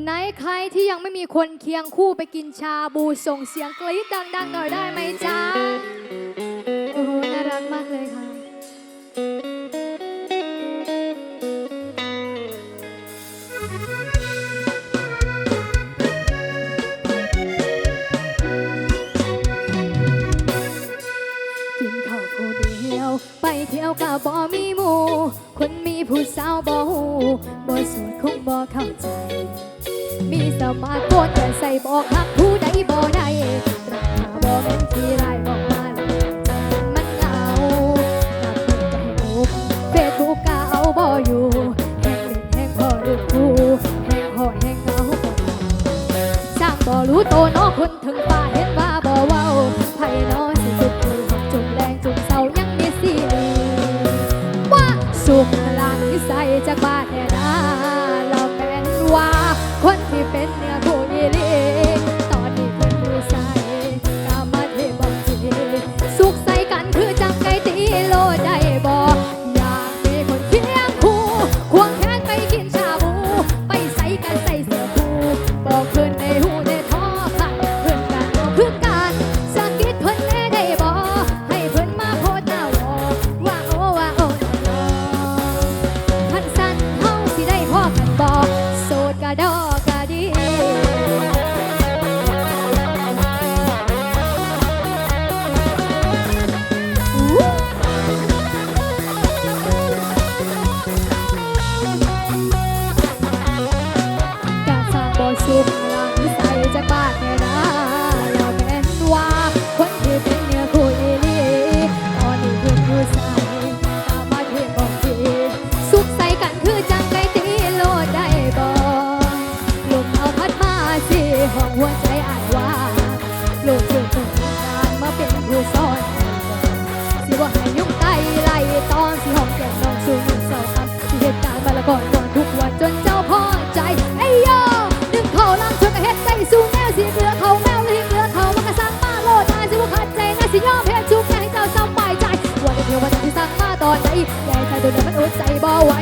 ไหนใครที่ยังไม่มีคนเคียงคู่ไปกินชาบูส่งเสียงกรี๊ดดังๆหน่อยได้ไหมจ๊ะโอ้โหน่ารักมากเลยค่ะ กินข้าวผู้เดียว ไปเที่ยวกับบ่มีหมู่คนมีผู้สาวบ่หูบ่สวยคงบ่เข้าใจ สมัคทโแต่ใส่บอกหักผู้ใดบ่ได้รัาบ่เป็นที่ เดี๋ยวมันอดใจบ่ไหว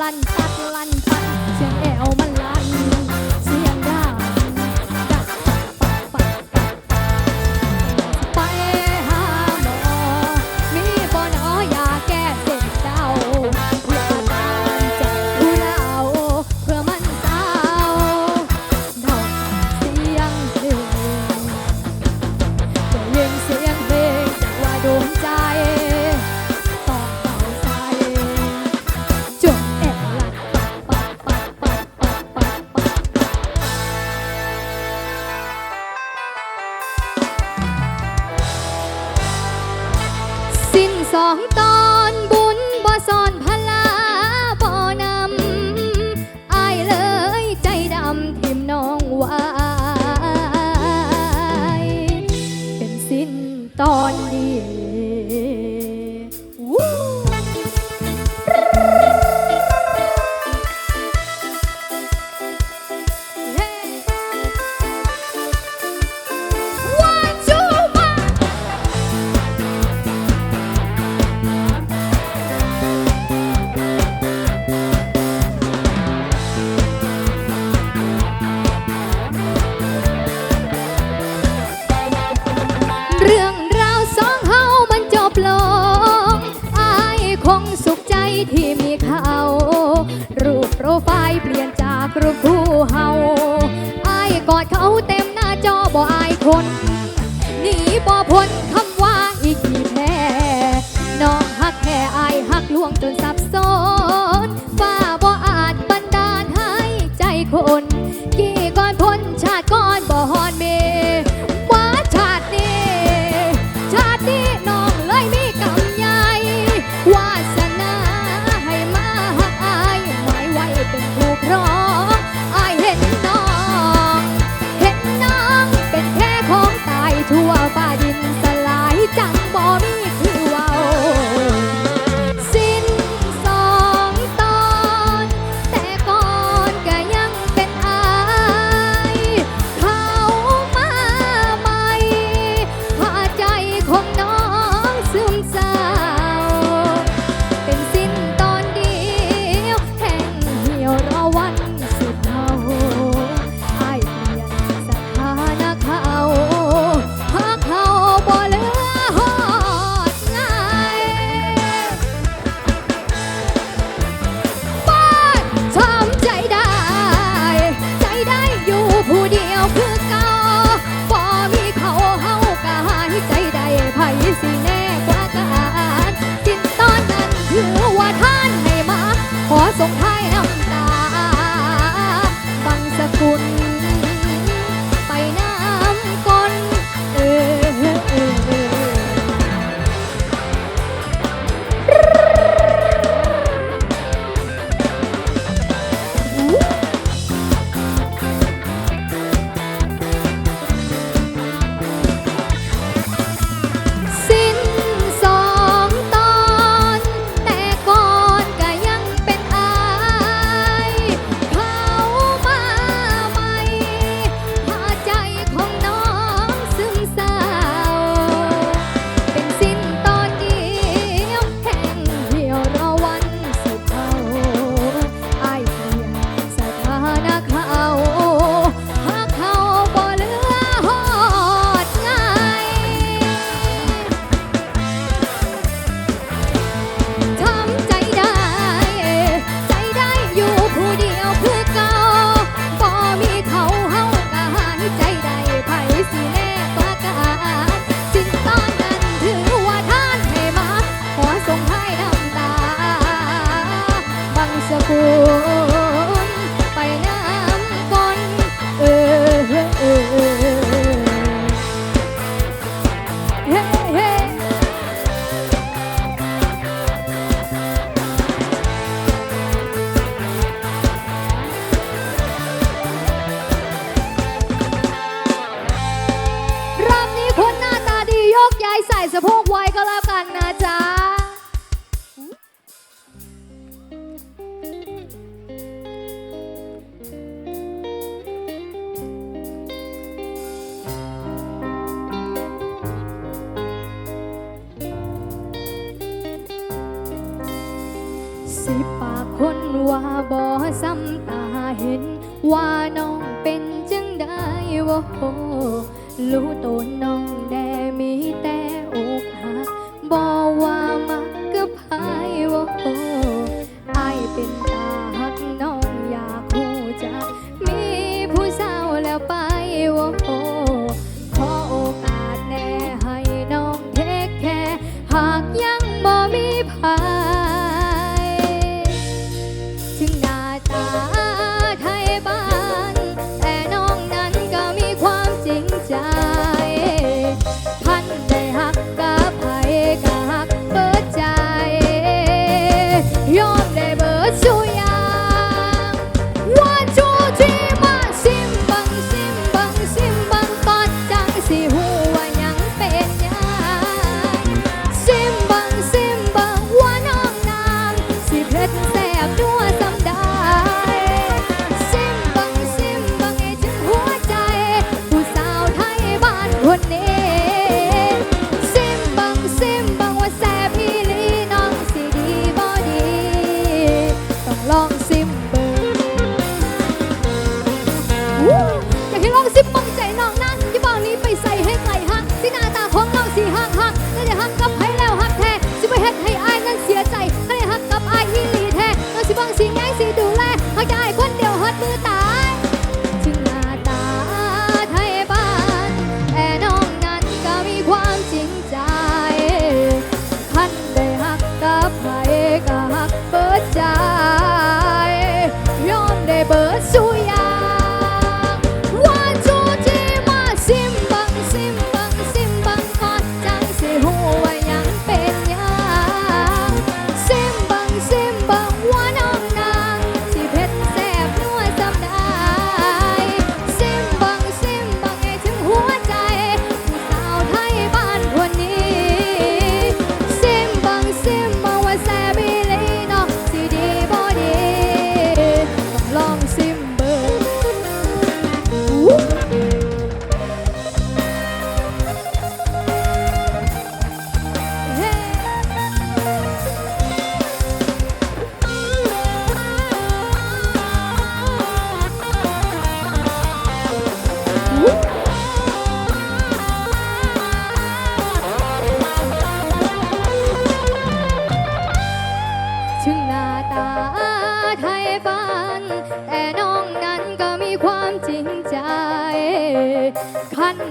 ลันชัดลั่น กี้ก่อนพ้นชาติก่อนบ่ฮอนเม กุด 在乎我 รู้ตัวน้อง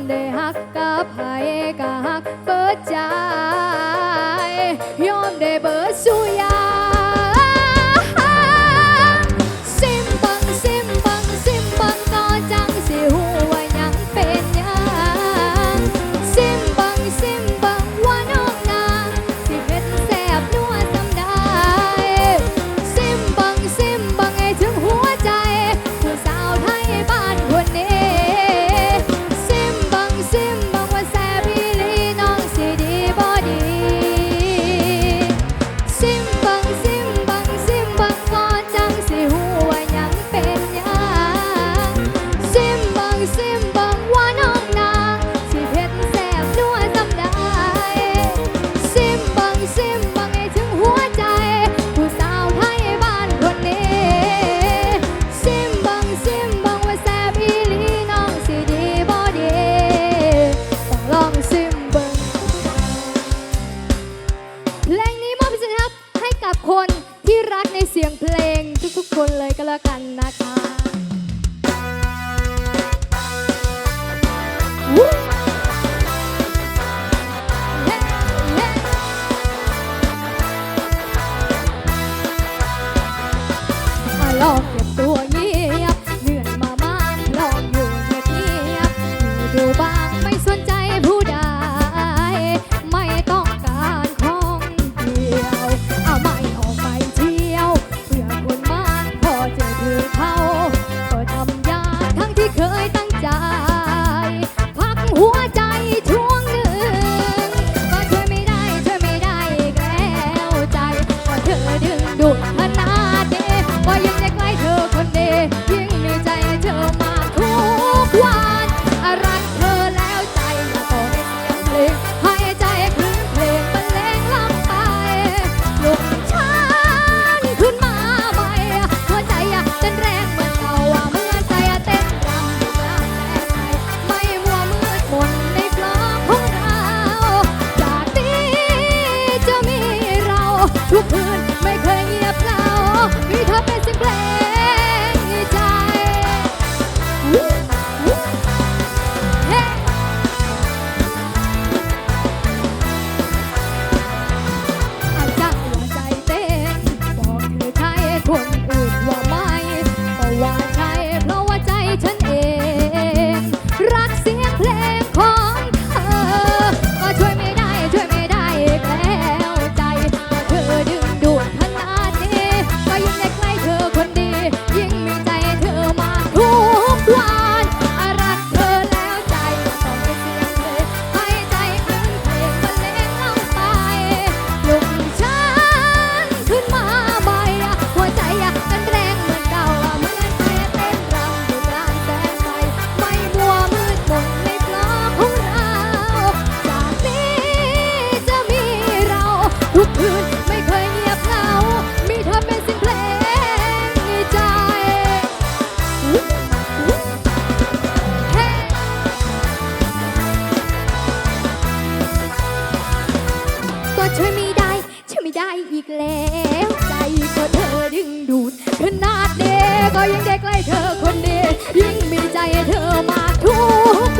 내 아까 바에가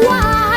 ก